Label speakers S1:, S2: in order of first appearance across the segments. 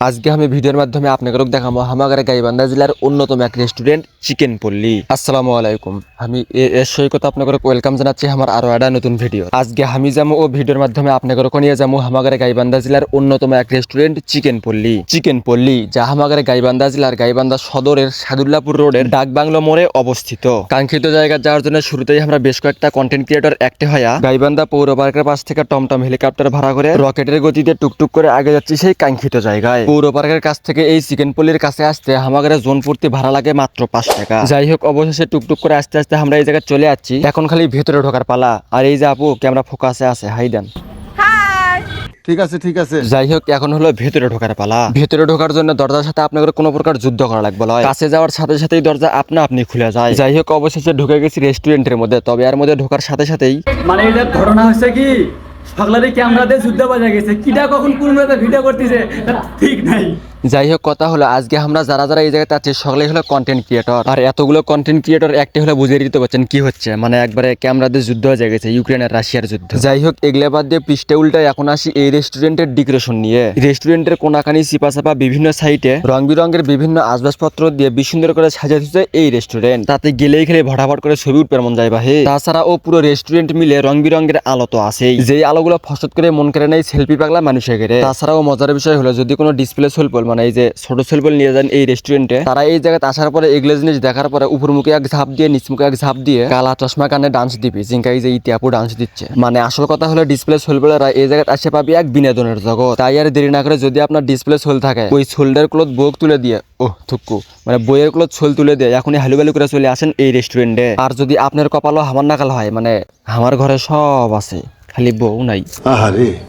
S1: আজকে আমি ভিডিওর মাধ্যমে আপনাকে দেখাবো হামাগারে গাইবান্ধা জেলার অন্যতম এক রেস্টুরেন্ট, চিকেন পল্লী। আসসালামু আলাইকুম। আমি এর সৈকত আপনাকে ওয়েলকাম জানাচ্ছি আমার আরও একটা নতুন ভিডিও। আজকে আমি যাব ও ভিডিওর মাধ্যমে আপনাকে নিয়ে যাব হামাগারে গাইবান্ধা জেলার অন্যতম এক রেস্টুরেন্ট, চিকেন পল্লী। চিকেন পল্লী, যা হামাগারে গাইবান্ধা জেলার গাইবান্ধা সদরের সাদুল্লাপুর রোডের ডাকবাংলো মোড়ে অবস্থিত। কাঙ্ক্ষিত জায়গা যাওয়ার জন্য শুরুতেই আমরা বেশ কয়েকটা কন্টেন্ট ক্রিয়েটর একটি হয়ে গাইবান্ধা পৌর পার্কের পাশ থেকে টমটম হেলিকপ্টার ভাড়া করে রকেটের গতিতে টুকটুক করে আগে যাচ্ছি সেই কাঙ্ক্ষিত জায়গায়। পৌর পার্কের কাছ থেকে এই চিকেন পল্লির কাছে আসতে আমাদের জোন ফুর্তি ভাড়া লাগে মাত্র পাঁচ টাকা। যাই হোক অবশেষে টুকটুক করে আস্তে আস্তে আমরা এই জায়গায় চলে যাচ্ছি এখন খালি ভেতরে ঢোকার পালা। আর এই যে আপু ক্যামেরা ফোকাসে আছে। হাই দেন।
S2: ঠিক আছে ঠিক আছে।
S1: যাই হোক এখন হলো ভেতরে ঢোকার পালা। ভেতরে ঢোকার জন্য দরজার সাথে আপনাদের কোনো প্রকার যুদ্ধ করা লাগবে না কাছে যাওয়ার সাথে সাথেই দরজা আপনা আপনি খুলে যায়। যাই হোক অবশেষে ঢুকে গেছি রেস্টুরেন্টের মধ্যে। তবে এর মধ্যে ঢোকার সাথে সাথেই
S3: মানে এটা ঘটনা হচ্ছে কি? সকালে ক্যামেরাতে যুদ্ধ বাজা গেছে। কিটা কখন কোন ভিডিও করতেছে ঠিক নাই।
S1: যাই হোক কথা হলো আজকে আমরা যারা যারা এই জায়গাতে আছি সকলেই হলো কন্টেন্ট ক্রিয়েটর আর এতগুলো কন্টেন্ট ক্রিয়েটর একটি হলে বুঝিয়ে দিতে পারছেন কি হচ্ছে। মানে একবারে ক্যামেরাদের যুদ্ধ হয়ে গেছে ইউক্রেন আর রাশিয়ার যুদ্ধ। যাই হোক এগুলো বাদ দিয়ে পৃষ্ঠে উল্টা এখন আসি এই রেস্টুরেন্টের ডিকোরেশন নিয়ে। রেস্টুরেন্টের কোনাকানি চাপা বিভিন্ন সাইটে রং বিরঙের বিভিন্ন আসবাবপত্র দিয়ে বেশ সুন্দর করে সাজিয়ে দিচ্ছে এই রেস্টুরেন্ট তাতে গেলেই খেলে ভটাভট করে ছবি উঠবে মন যায় বাহে। তাছাড়া ও পুরো রেস্টুরেন্ট মিলে রং বিরঙের আলো তো আছেই। যেই আলোগুলো ফসত করে মন করে নেই সেলফি পাগলা মানুষের ঘেরে। তাছাড়াও মজার বিষয় হলো যদি কোনো ডিসপ্লে সেলফল মানে এই যে ছোট সেলফল নিয়ে যান এই রেস্টুরেন্টে তারা এই জায়গাতে আসার পরে এগুলো জিনিস দেখার পরে উপর মুখে এক ঝাপ দিয়ে নিচ মুখে এক ঝাপ দিয়ে কালা চশমা কানে ডান্স দিবি। জিঙ্কা এই যে ইতিহাপু ডান্স দিচ্ছে। মানে আসল কথা হলো ডিসপ্লে সেলফলেরা এই জায়গায় আসে পাবি এক বিনোদনের জগৎ। তাই আর দেরি না করে যদি আপনার ডিসপ্লে সোল থাকে ওই সোল্ডার ক্লোথ বুক তুলে দিয়ে ও থুকু। মানে বইয়ের ক্লোথ সোল তুলে দিয়ে এখনই হালুবালু করে চলে আসেন এই রেস্টুরেন্টে আর যদি আপনার কপালও হামার নাকাল হয় মানে আমার ঘরে সব আছে খালি বউ নাই।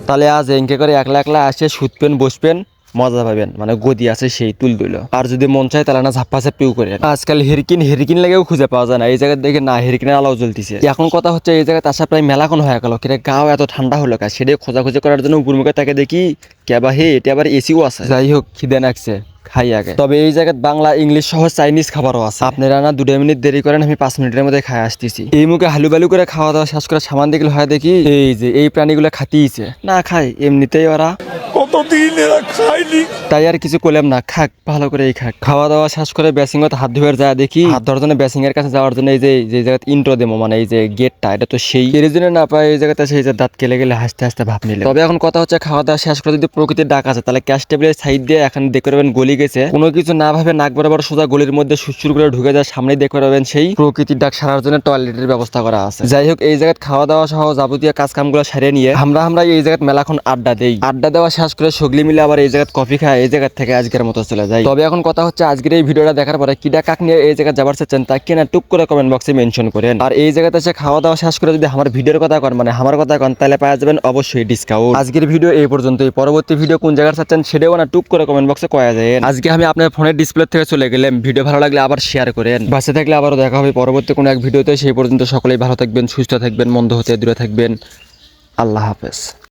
S1: তাহলে আজ এঙ্কে করে একলা একলা আসে শুতবেন বসবেন মজা পাবেন মানে গদি আছে সেই তুল দিল আর যদি মন চায় তাহলে না ঝাপ্পা ঝাপ্পিও করে আজকাল হেরকিন হেরকিন লেগেও খুঁজে পাওয়া যায় না। এই জায়গায় দেখে না, হেরকিনের আলাও জ্বলতিছে। এখন কথা হচ্ছে এই জায়গায় আসা প্রায় মেলাখন হয়ে গেল। কিন্তু গাও এত ঠান্ডা হলো কা সেটাই খোঁজাখুঁজি করার জন্য উপর মুখে তাকে দেখি কেবা হে, এটা আবার এসিও আছে। যাই হোক, খিদে নাকছে খাই আগে। তবে এই জায়গায় বাংলা, ইংলিশ সহ চাইনিজ খাবারও আছে। আপনারা না দুটো মিনিট দেরি করেন, আমি পাঁচ মিনিটের মধ্যে খাই আসতেছি। এই মুখে হালু বালু করে খাওয়া দাওয়া শেষ করে সামান দেখলে হয় দেখি, এই যে, এই প্রাণীগুলো খাতিয়েছে। না খাই এমনিতেই ওরা
S2: কতদিন এরা খায়নি
S1: তাই আর কিছু করলাম না খাক ভালো করে এই খাক। খাওয়া দাওয়া শেষ করে বেসিংত হাত ধুয়ে যায় দেখি। হাত ধরার জন্য বেসিং এর কাছে যাওয়ার জন্য এই যে যে ইন্ট্রো দেবো মানে এই যে গেটটা এটা তো সেই। এর জন্য না পাই এই জায়গাতে সেই যে দাঁত কেলে গেলে হাসতে হাসতে ভাব নিলে। তবে এখন কথা হচ্ছে খাওয়া দাওয়া শেষ করে যদি প্রকৃতির ডাক আছে তাহলে ক্যাশ টেবিলের সাইড দিয়ে এখন দেখতে পাবেন গলি গেছে। কোনো কিছু না ভাবে নাক বরাবর সোজা গলির মধ্যে সুসুর করে ঢুকে যায় সামনে দেখতে পাবেন সেই প্রকৃতির ডাক সারার জন্য টয়লেটের ব্যবস্থা করা আছে। যাই হোক এই জায়গায় খাওয়া দাওয়া সহ যাবতীয় কাজ কামগুলো সেরে নিয়ে আমরা আমরা এই জায়গায় মেলাখন আড্ডা দেই। আড্ডা দেওয়া শেষ করে সগলি মিলে আবার এই জায়গায় কফি খায়, এই জায়গা থেকে আজকের মতো চলে যায়। তবে এখন কথা হচ্ছে আজকের এই ভিডিওটা দেখার পরে কিডা কাক নিয়ে এই জায়গায় যাবার চাচ্ছেন তা কিনা টুক করে কমেন্ট বক্সে মেনশন করেন। আর এই জায়গাতে এসে খাওয়া দাওয়া শেষ করে যদি আমার ভিডিওর কথা কন মানে আমার কথা কন, তাহলে পাওয়া যাবেন অবশ্যই ডিসকাউন্ট আজকের ভিডিও এই পর্যন্তই। পরবর্তী ভিডিও কোন জায়গায় চাচ্ছেন সেটাও না টুক করে কমেন্ট বক্সে কয়া যায় আজকে আমি আপনার ফোনের ডিসপ্লে থেকে চলে গেলাম। ভিডিও ভালো লাগলে আবার শেয়ার করেন। বাসে থাকলে আবারও দেখা হবে পরবর্তী কোনো এক ভিডিওতে। সেই পর্যন্ত সকলেই ভালো থাকবেন, সুস্থ থাকবেন, মন্দ হতে দূরে থাকবেন। আল্লাহ হাফেজ।